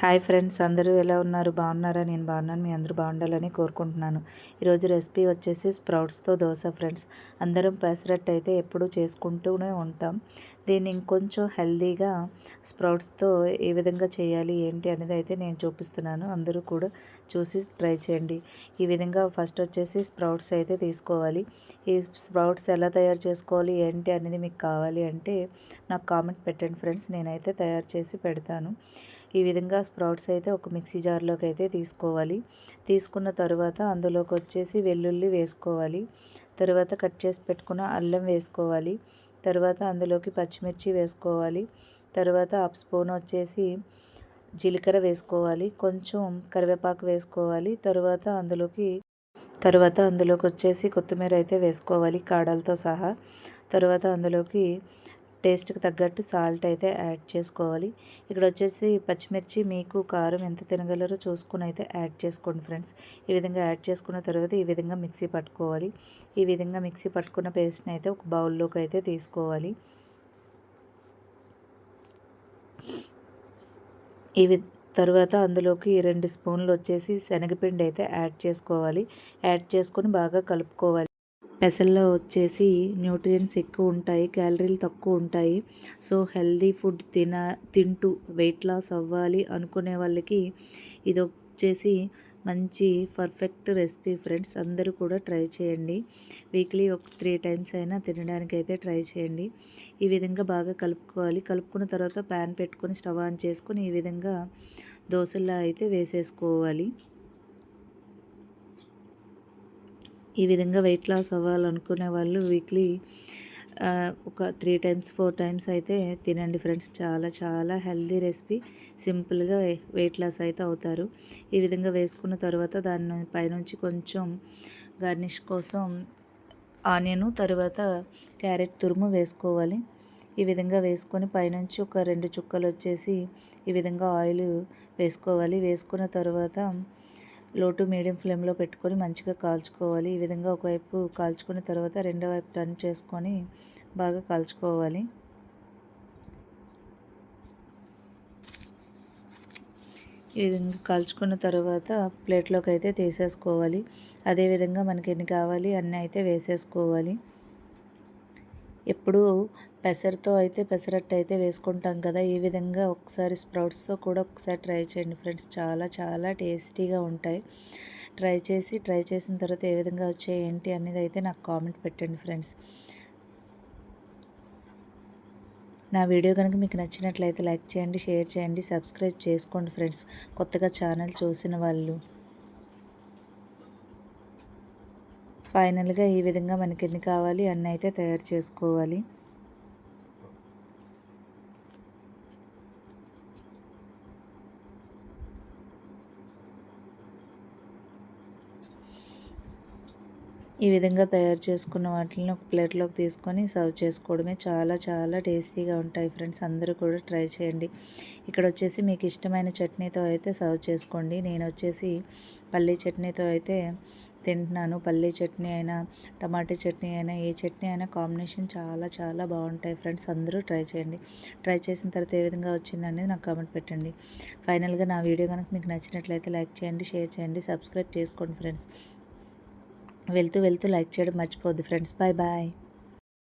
Hi friends అందరూ ఎలా ఉన్నారు? బాగున్నారా? నేను బాగున్నాను. మీ అందరూ బాగుండాలని కోరుకుంటున్నాను. ఈరోజు రెసిపీ వచ్చేసి స్ప్రౌట్స్తో దోశ ఫ్రెండ్స్. అందరం పెసరట్టు అయితే ఎప్పుడూ చేసుకుంటూనే ఉంటాం. దీన్ని ఇంకొంచెం హెల్దీగా స్ప్రౌట్స్తో ఏ విధంగా చేయాలి ఏంటి అనేది అయితే నేను చూపిస్తున్నాను. అందరూ కూడా చూసి ట్రై చేయండి. ఈ విధంగా ఫస్ట్ వచ్చేసి స్ప్రౌట్స్ అయితే తీసుకోవాలి. ఈ స్ప్రౌట్స్ ఎలా తయారు చేసుకోవాలి ఏంటి అనేది మీకు కావాలి అంటే నాకు కామెంట్ పెట్టండి ఫ్రెండ్స్. నేనైతే తయారు చేసి పెడతాను. ఈ విధంగా స్ప్రౌట్స్ అయితే ఒక మిక్సీ జార్లోకి అయితే తీసుకోవాలి. తీసుకున్న తర్వాత అందులోకి వచ్చేసి వెల్లుల్లి వేసుకోవాలి. తర్వాత కట్ చేసి పెట్టుకున్న అల్లం వేసుకోవాలి. తర్వాత అందులోకి పచ్చిమిర్చి వేసుకోవాలి. తర్వాత హాఫ్ స్పూన్ వచ్చేసి జీలకర్ర వేసుకోవాలి. కొంచెం కరివేపాకు వేసుకోవాలి. తర్వాత అందులోకి తర్వాత అందులోకి వచ్చేసి కొత్తిమీర అయితే వేసుకోవాలి కాడలతో సహా. తర్వాత అందులోకి టేస్ట్కి తగ్గట్టు సాల్ట్ అయితే యాడ్ చేసుకోవాలి. ఇక్కడ వచ్చేసి పచ్చిమిర్చి మీకు కారం ఎంత తినగలరో చూసుకుని అయితే యాడ్ చేసుకోండి ఫ్రెండ్స్. ఈ విధంగా యాడ్ చేసుకున్న తర్వాత ఈ విధంగా మిక్సీ పట్టుకోవాలి. ఈ విధంగా మిక్సీ పట్టుకున్న పేస్ట్ని అయితే ఒక బౌల్లోకి అయితే తీసుకోవాలి. ఈ తర్వాత అందులోకి రెండు స్పూన్లు వచ్చేసి శనగపిండి అయితే యాడ్ చేసుకోవాలి. యాడ్ చేసుకొని బాగా కలుపుకోవాలి. పెసల్లో వచ్చేసి న్యూట్రియంట్స్ ఎక్కువ ఉంటాయి క్యాలరీలు తక్కువ ఉంటాయి. సో హెల్దీ ఫుడ్ తిన తింటూ వెయిట్ లాస్ అవ్వాలి అనుకునే వాళ్ళకి ఇది వచ్చేసి మంచి పర్ఫెక్ట్ రెసిపీ ఫ్రెండ్స్. అందరూ కూడా ట్రై చేయండి. వీక్లీ ఒక త్రీ టైమ్స్ అయినా తినడానికి అయితే ట్రై చేయండి. ఈ విధంగా బాగా కలుపుకోవాలి. కలుపుకున్న తర్వాత ప్యాన్ పెట్టుకొని స్టవ్ ఆన్ చేసుకొని ఈ విధంగా దోశల్లో అయితే వేసేసుకోవాలి. ఈ విధంగా వెయిట్ లాస్ అవ్వాలనుకునే వాళ్ళు వీక్లీ ఒక త్రీ టైమ్స్ ఫోర్ టైమ్స్ అయితే తినండి ఫ్రెండ్స్ చాలా చాలా హెల్దీ రెసిపీ సింపుల్గా వెయిట్ లాస్ అయితే అవుతారు. ఈ విధంగా వేసుకున్న తర్వాత దాని పైనుంచి కొంచెం గార్నిష్ కోసం ఆనియన్ తర్వాత క్యారెట్ తురుము వేసుకోవాలి. ఈ విధంగా వేసుకొని పైనుంచి ఒక రెండు చుక్కలు వచ్చేసి ఈ విధంగా ఆయిల్ వేసుకోవాలి. వేసుకున్న తర్వాత లో టు మీడియం ఫ్లేమ్లో పెట్టుకొని మంచిగా కాల్చుకోవాలి. ఈ విధంగా ఒకవైపు కాల్చుకున్న తర్వాత రెండో వైపు టర్న్ చేసుకొని బాగా కాల్చుకోవాలి. ఈ విధంగా కాల్చుకున్న తర్వాత ప్లేట్లోకి అయితే తీసేసుకోవాలి అదేవిధంగా మనకి ఎన్ని కావాలి అన్నీ అయితే వేసేసుకోవాలి. ఎప్పుడు పెసరతో అయితే పెసరట్టు అయితే వేసుకుంటాం కదా ఈ విధంగా ఒకసారి స్ప్రౌట్స్తో కూడా ఒకసారి ట్రై చేయండి ఫ్రెండ్స్. చాలా చాలా టేస్టీగా ఉంటాయి. ట్రై చేసి ట్రై చేసిన తర్వాత ఏ విధంగా వచ్చాయి ఏంటి అనేది అయితే నాకు కామెంట్ పెట్టండి ఫ్రెండ్స్. నా వీడియో కనుక మీకు నచ్చినట్లయితే లైక్ చేయండి షేర్ చేయండి సబ్స్క్రైబ్ చేసుకోండి ఫ్రెండ్స్. కొత్తగా ఛానల్ చూసిన వాళ్ళు ఫైనల్గా ఈ విధంగా మనకి ఎన్ని కావాలి అన్నీ అయితే తయారు చేసుకోవాలి. ఈ విధంగా తయారు చేసుకున్న వాటిని ఒక ప్లేట్లోకి తీసుకొని సర్వ్ చేసుకోవడమే చాలా చాలా టేస్టీగా ఉంటాయి ఫ్రెండ్స్. అందరూ కూడా ట్రై చేయండి. ఇక్కడ వచ్చేసి మీకు ఇష్టమైన చట్నీతో అయితే సర్వ్ చేసుకోండి. నేను వచ్చేసి పల్లీ చట్నీతో అయితే తింటున్నాను. పల్లీ చట్నీ అయినా టమాటా చట్నీ అయినా ఏ చట్నీ అయినా కాంబినేషన్ చాలా చాలా బాగుంటాయి ఫ్రెండ్స్. అందరూ ట్రై చేయండి. ట్రై చేసిన తర్వాత ఏ విధంగా వచ్చిందనేది నాకు కామెంట్ పెట్టండి. ఫైనల్గా నా వీడియో కనుక మీకు నచ్చినట్లయితే లైక్ చేయండి షేర్ చేయండి సబ్స్క్రైబ్ చేసుకోండి ఫ్రెండ్స్. వెళ్తూ వెళ్తూ లైక్ చేయడం మర్చిపోద్దు ఫ్రెండ్స్. Bye bye